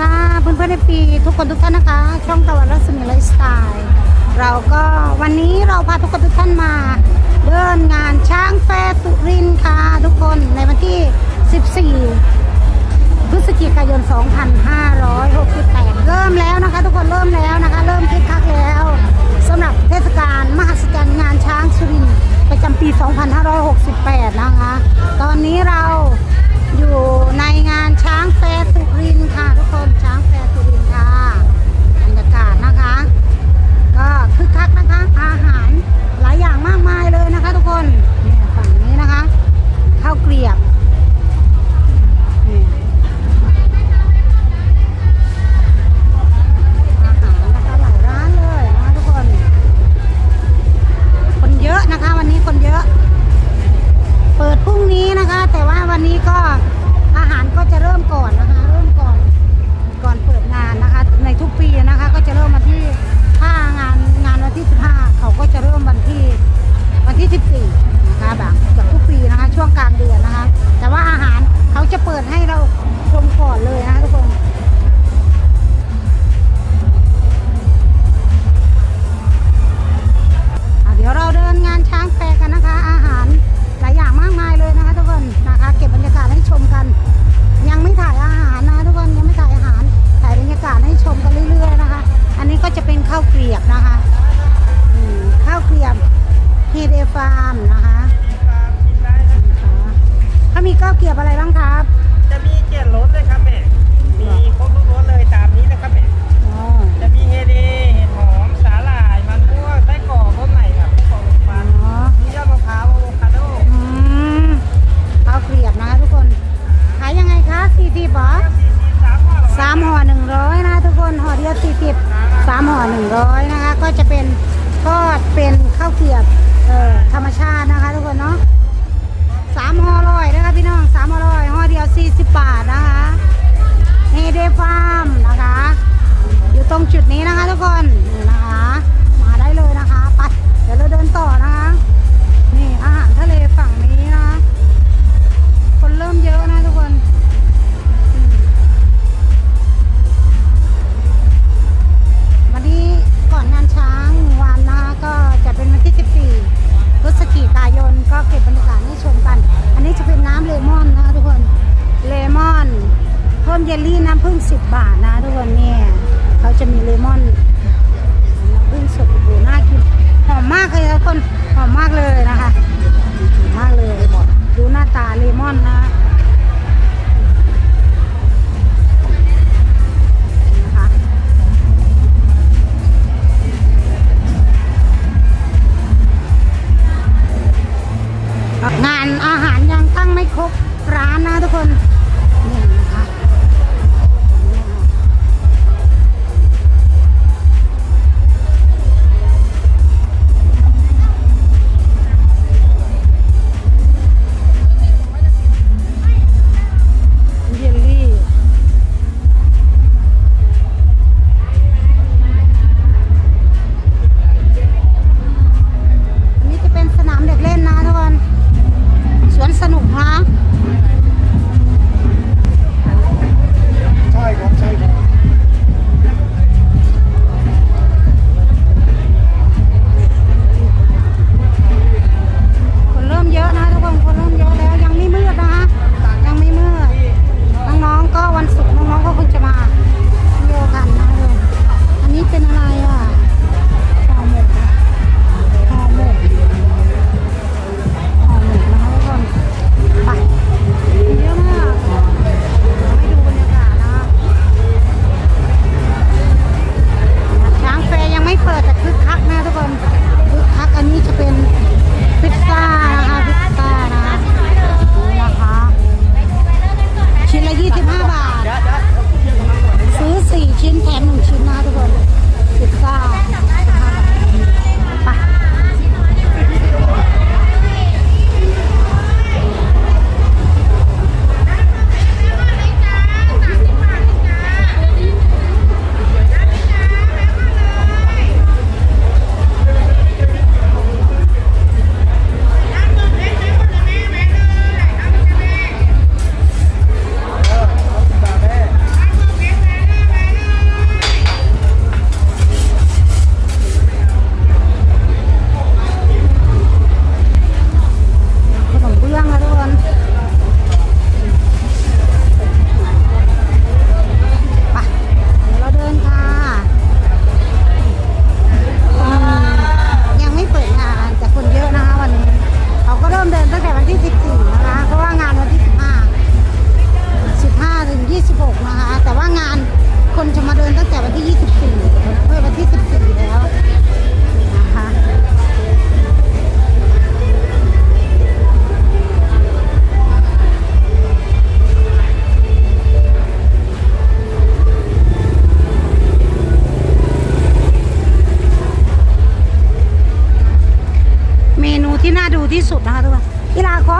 ค่ะเพื่อนๆในปีทุกคนทุกท่านนะคะ ช่องตะวันรัศมีไลฟ์สไตล์เราก็วันนี้เราพาทุกคนทุกท่านมา เดินงานช้างแฟร์สุรินค่ะ ทุกคนในวันที่ 14 พฤศจิกายน 2568 วันนี้ก็อาหารก็จะเริ่มก่อนนะคะ เริ่มก่อนก่อนเปิดงานนะคะ ในทุกปีนะคะ ก็จะเริ่มมาที่ถ้างานงานวันที่ 15 เขาก็จะเริ่มวันที่วันที่ 14นะคะแบบงจาทุกปีนะคะ ช่วงกลางเดือนนะคะ เกียบธรรมชาตินะคะทุกคนเนาะสามห่อร้อยนะคะพี่น้องสามห่อร้อยห่อเดียวสี่สิบบาทนะคะเฮเดฟาร์มนะคะ อยู่ตรงจุดนี้นะคะทุกคนนี่นะคะ มาได้เลยนะคะไปเดี๋ยวเราเดินต่อนะคะ ลลี่น้ำผึ้งสิบบาทนะทุกคนเนี่ยเขาจะมีเลมอนน้ำผึ้งสดดูน่ากินหอมมากเลยทุกคนหอมมากเลยนะคะหอมมากเลยดูหน้าตาเลมอนนะ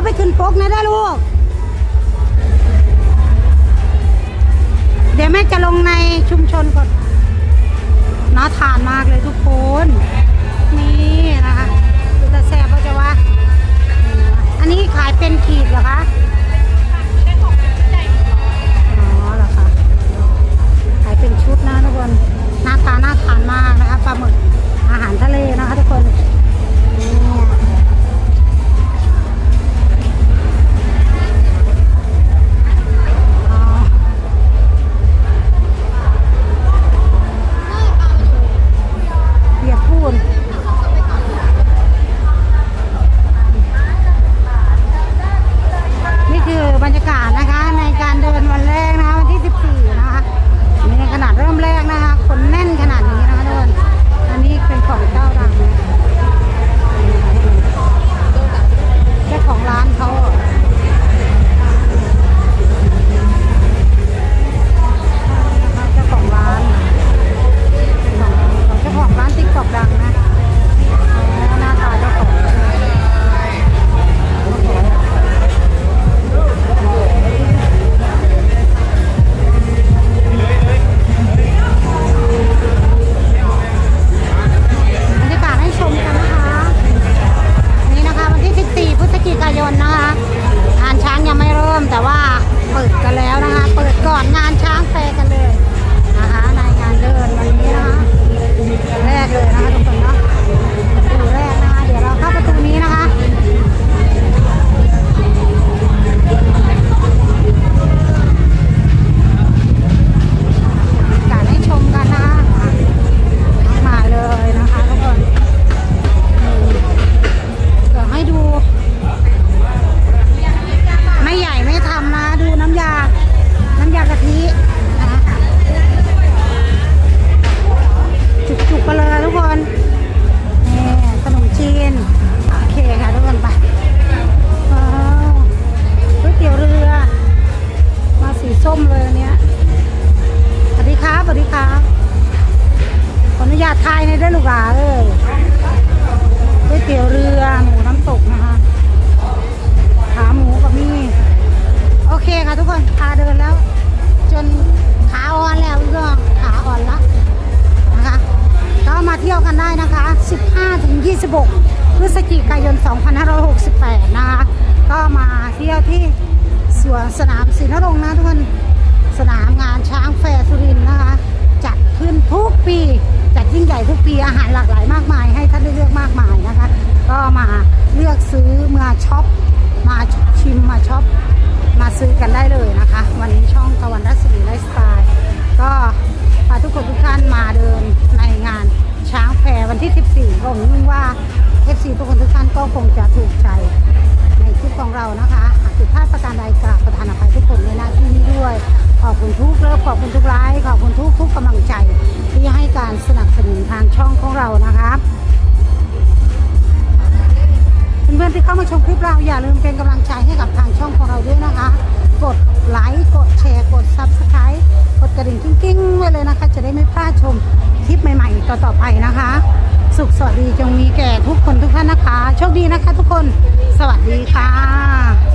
ไปกนะได้ลูก เดี๋ยวแม่จะลงในชุมชนก่อนน่าทานมากเลยทุกคน ศจิกายน 2568 นะคะ ก็มาเที่ยวที่สวนสนามศรีนรงค์นะทุกคน สนามงานช้างแฟร์สุรินนะคะ จัดขึ้นทุกปี จัดยิ่งใหญ่ทุกปี อาหารหลากหลายมากมาย ให้ท่านได้เลือกมากมายนะคะ ก็มาเลือกซื้อมาช็อป มาชิม มาช็อป มาซื้อกันได้เลยนะคะ วันนี้ช่องตะวันรัศมีไลฟ์สไตล์ ก็พาทุกคนทุกท่านมาเดินในงานช้างแฟร์วันที่ 14ก็หวังว่า ก็คงจะถูกใจในคลิปของเรานะคะหากผิดพลาดประการใดกราบประธานอภัยทุกคนในหน้าที่นี้ด้วย ขอบคุณทุกเลิฟขอบคุณทุกไลค์ขอบคุณทุกทุกกำลังใจ ที่ให้การสนับสนุนทางช่องของเรานะคะเพื่อนๆที่เข้ามาชมคลิปเราอย่าลืมเป็นกำลังใจให้กับทางช่องของเราด้วยนะคะ กดไลค์กดแชร์กด Subscribe กดกระดิ่งกิ้งๆไว้เลยนะคะ จะได้ไม่พลาดชมคลิปใหม่ ๆ ต่อๆไปนะคะ สุขสวัสดีจงมีแก่ทุกคนทุกท่านนะคะ โชคดีนะคะทุกคน สวัสดีค่ะ